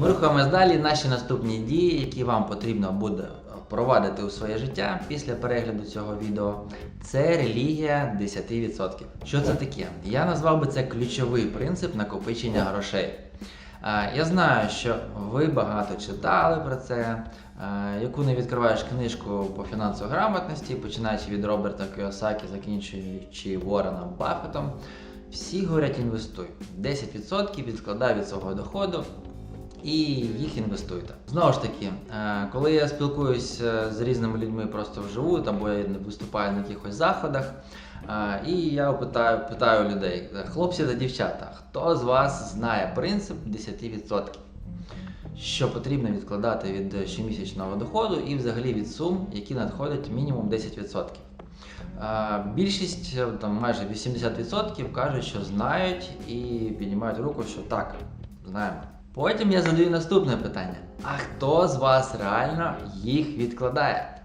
Ми рухаємось далі. Наші наступні дії, які вам потрібно буде провадити у своє життя після перегляду цього відео, це релігія 10%. Що це таке? Я назвав би це ключовий принцип накопичення грошей. Е, Я знаю, що ви багато читали про це. Е, Яку не відкриваєш книжку по фінансовій грамотності, починаючи від Роберта Кіосакі, закінчуючи Уорреном Баффетом, всі говорять інвестуй. 10% відкладай від свого доходу і їх інвестуйте. Знову ж таки, е, коли я спілкуюся з різними людьми просто вживу, або я виступаю на якихось заходах, е, і я питаю, питаю людей, хлопці та дівчата, хто з вас знає принцип 10%? Що потрібно відкладати від щомісячного доходу і взагалі від сум, які надходять мінімум 10%. Е, Більшість, е, там майже 80% кажуть, що знають і піднімають руку, що так, знаємо. Потім я задаю наступне питання: а хто з вас реально їх відкладає?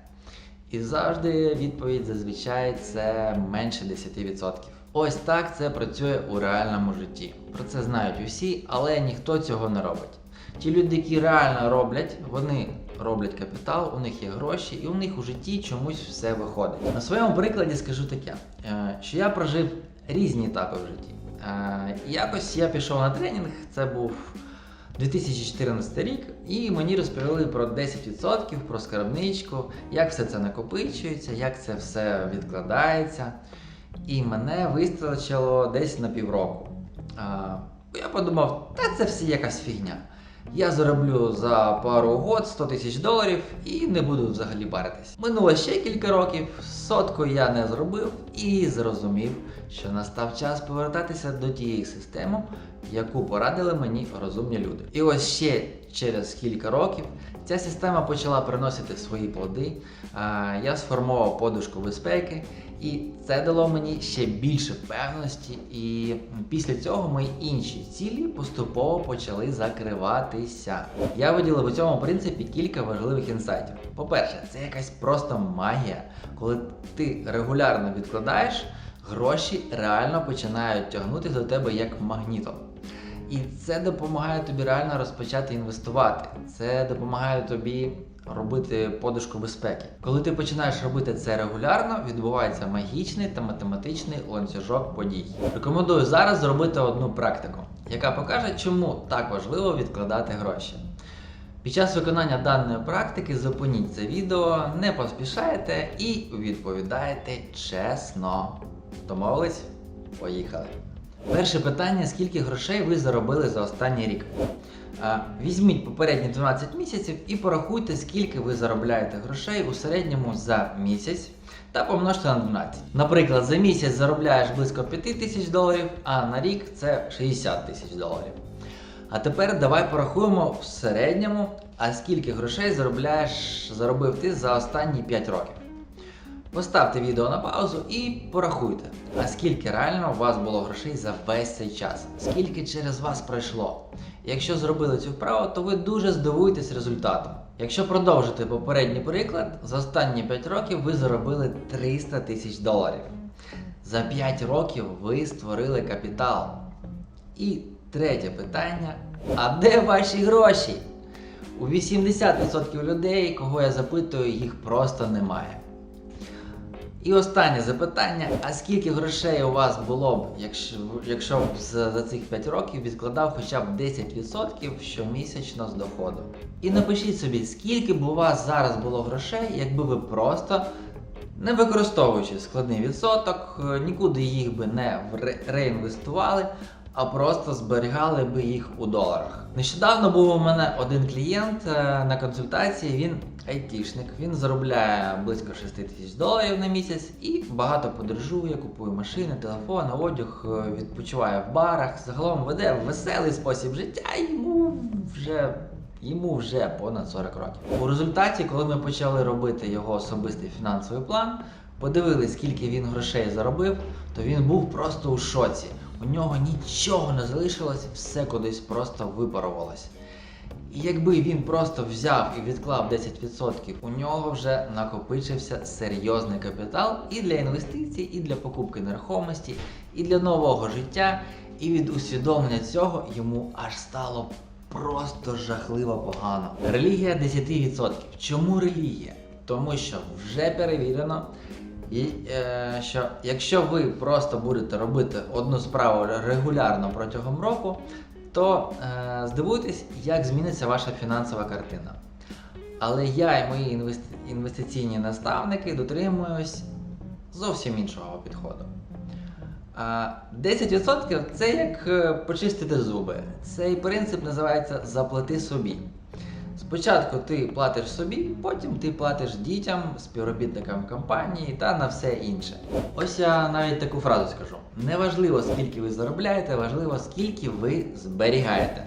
І завжди відповідь зазвичай це менше 10%. Ось так це працює у реальному житті. Про це знають усі, але ніхто цього не робить. Ті люди, які реально роблять, вони роблять капітал, у них є гроші, і у них у житті чомусь все виходить. На своєму прикладі скажу таке, е, що я прожив різні етапи в житті. Е, Якось я пішов на тренінг, це був 2014 рік, і мені розповіли про 10%, про скарбничку, як все це накопичується, як це все відкладається. І мене вистачило десь на півроку. Я подумав, та це все якась фігня. Я зароблю за пару год 100 тисяч доларів і не буду взагалі баритись. Минуло ще кілька років, сотку я не зробив і зрозумів, що настав час повертатися до тієї системи, яку порадили мені розумні люди. І ось ще через кілька років ця система почала приносити свої плоди. Я сформував подушку безпеки, і це дало мені ще більше впевненості. І після цього мої інші цілі поступово почали закриватися. Я виділив у цьому принципі кілька важливих інсайтів. По-перше, це якась просто магія, коли ти регулярно відкладаєш. Гроші реально починають тягнути до тебе як магнітом. І це допомагає тобі реально розпочати інвестувати. Це допомагає тобі робити подушку безпеки. Коли ти починаєш робити це регулярно, відбувається магічний та математичний ланцюжок подій. Рекомендую зараз зробити одну практику, яка покаже, чому так важливо відкладати гроші. Під час виконання даної практики зупиніть це відео, не поспішайте і відповідаєте чесно. Домовились? Поїхали. Перше питання: скільки грошей ви заробили за останній рік? Візьміть попередні 12 місяців і порахуйте, скільки ви заробляєте грошей у середньому за місяць та помножте на 12. Наприклад, за місяць заробляєш близько 5 тисяч доларів, а на рік це 60 тисяч доларів. А тепер давай порахуємо в середньому, а скільки грошей заробляєш, заробив ти за останні 5 років. Поставте відео на паузу і порахуйте, а скільки реально у вас було грошей за весь цей час, скільки через вас пройшло. Якщо зробили цю вправу, то ви дуже здивуєтесь результатом. Якщо продовжити попередній приклад, за останні 5 років ви заробили 300 тисяч доларів. За 5 років ви створили капітал. І третє питання: а де ваші гроші? У 80% людей, кого я запитую, їх просто немає. І останнє запитання: а скільки грошей у вас було б, якщо, якщо б за, цих 5 років відкладав хоча б 10% щомісячно з доходу? І напишіть собі, скільки б у вас зараз було грошей, якби ви просто, не використовуючи складний відсоток, е, нікуди їх би не реінвестували, а просто зберігали би їх у доларах. Нещодавно був у мене один клієнт е, на консультації. Він айтішник, він заробляє близько 6 тисяч доларів на місяць і багато подорожує, купує машини, телефони, одяг, е, відпочиває в барах. Загалом веде веселий спосіб життя. Йому вже Йому вже понад 40 років. У результаті, коли ми почали робити його особистий фінансовий план, подивились, скільки він грошей заробив, то він був просто у шоці. У нього нічого не залишилось, все кудись просто випарувалось. І якби він просто взяв і відклав 10%, у нього вже накопичився серйозний капітал і для інвестицій, і для покупки нерухомості, і для нового життя. І від усвідомлення цього йому аж стало просто жахливо погано. Релігія 10%. Чому релігія? Тому що вже перевірено, і, е, що якщо ви просто будете робити одну справу регулярно протягом року, то е, здивуйтесь, як зміниться ваша фінансова картина. Але я і мої інвести- інвестиційні наставники дотримуюсь зовсім іншого підходу. А 10% це як е, почистити зуби. Цей принцип називається заплати собі. Спочатку ти платиш собі, потім ти платиш дітям, співробітникам компанії та на все інше. Ось я навіть таку фразу скажу: неважливо, скільки ви заробляєте, важливо, скільки ви зберігаєте.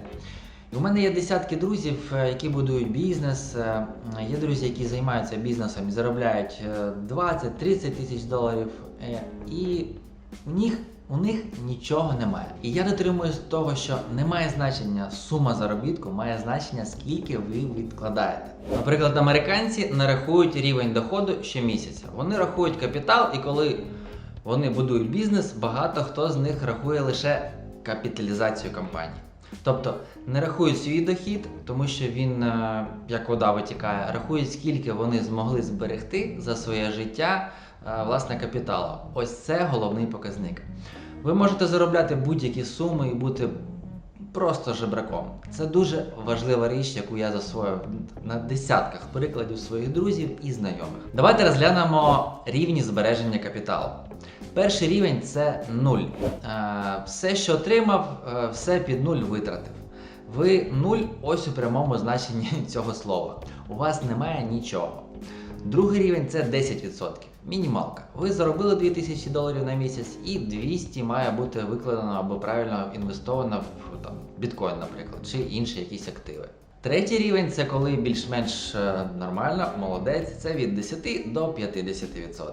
У мене є десятки друзів, е, які будують бізнес. е, Є друзі, які займаються бізнесом і заробляють е, 20-30 тисяч доларів. е, І у них, у них нічого немає. І я дотримуюсь того, що не має значення сума заробітку, має значення, скільки ви відкладаєте. Наприклад, американці не рахують рівень доходу щомісяця. Вони рахують капітал, і коли вони будують бізнес, багато хто з них рахує лише капіталізацію компанії. Тобто не рахують свій дохід, тому що він, е, як вода витікає, рахують, скільки вони змогли зберегти за своє життя власне капіталу. Ось це головний показник. Ви можете заробляти будь-які суми і бути просто жебраком. Це дуже важлива річ, яку я засвоїв на десятках прикладів своїх друзів і знайомих. Давайте розглянемо рівні збереження капіталу. Перший рівень це нуль. Е, Все, що отримав, е, все під нуль витратив. Ви нуль ось у прямому значенні цього слова. У вас немає нічого. Другий рівень це 10%. Мінімалка. Ви заробили 2000 доларів на місяць і 200 має бути викладено або правильно інвестовано в там, біткоін, наприклад, чи інші якісь активи. Третій рівень це коли більш-менш е, нормально, молодець, це від 10 до 50%.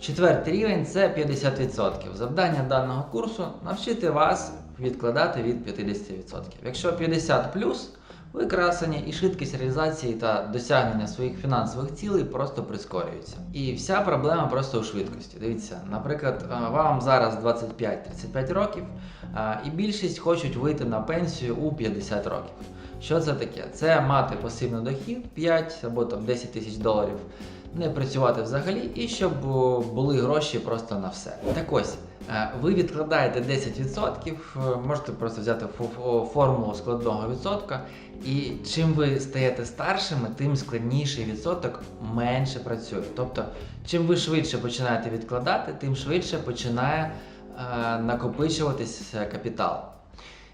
Четвертий рівень це 50%. Завдання даного курсу навчити вас відкладати від 50%. Якщо 50 ви красені і швидкість реалізації та досягнення своїх фінансових цілей просто прискорюється. І вся проблема просто у швидкості. Дивіться, наприклад, е, вам зараз 25-35 років, е, і більшість хочуть вийти на пенсію у 50 років. Що це таке? Це мати пасивний дохід 5 або там 10 тисяч доларів, не працювати взагалі, і щоб були гроші просто на все. Так ось. е, Ви відкладаєте 10%, е, можете просто взяти фо- фо- формулу складного відсотка, і чим ви стаєте старшими, тим складніший відсоток менше працює. Тобто, чим ви швидше починаєте відкладати, тим швидше починає е, накопичуватись е, капітал.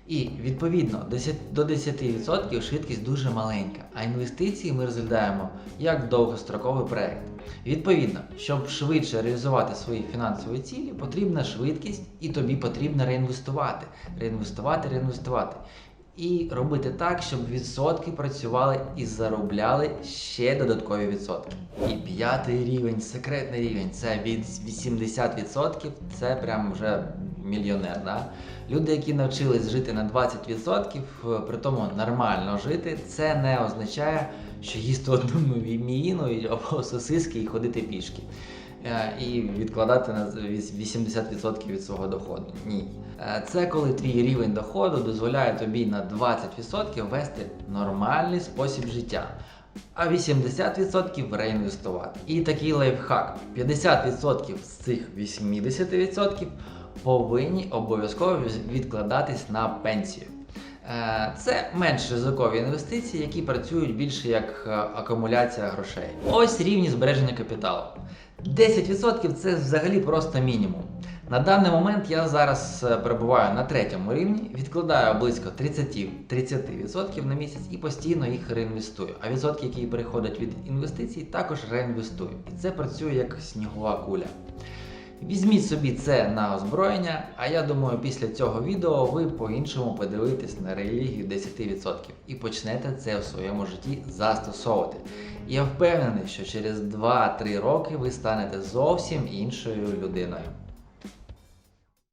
І відповідно 10 до 10% швидкість дуже маленька, а інвестиції ми розглядаємо як довгостроковий проект. Відповідно, щоб швидше реалізувати свої фінансові цілі, потрібна швидкість, і тобі потрібно реінвестувати, реінвестувати, реінвестувати. І робити так, щоб відсотки працювали і заробляли ще додаткові відсотки. І п'ятий рівень, секретний рівень, це від 80%, це прям вже мільйонер. Да? Люди, які навчились жити на 20%, е, при тому нормально жити, це не означає, що їсти одну мівіну або сосиски і ходити пішки. Е, І відкладати на віс- 80% від свого доходу. Ні. Е, Це коли твій рівень доходу дозволяє тобі на 20% вести нормальний спосіб життя, а 80% реінвестувати. І такий лайфхак: 50% з цих 80% повинні обов'язково відкладатись на пенсію. Е, Це менш ризикові інвестиції, які працюють більше як е, акумуляція грошей. Ось рівні збереження капіталу. 10% це взагалі просто мінімум. На даний момент я зараз е, перебуваю на третьому рівні, відкладаю близько 30, 30% на місяць і постійно їх реінвестую. А відсотки, які переходять від інвестицій, також реінвестую. І це працює як снігова куля. Візьміть собі це на озброєння, а я думаю, після цього відео ви по-іншому подивитесь на релігію 10% і почнете це в своєму житті застосовувати. Я впевнений, що через 2-3 роки ви станете зовсім іншою людиною.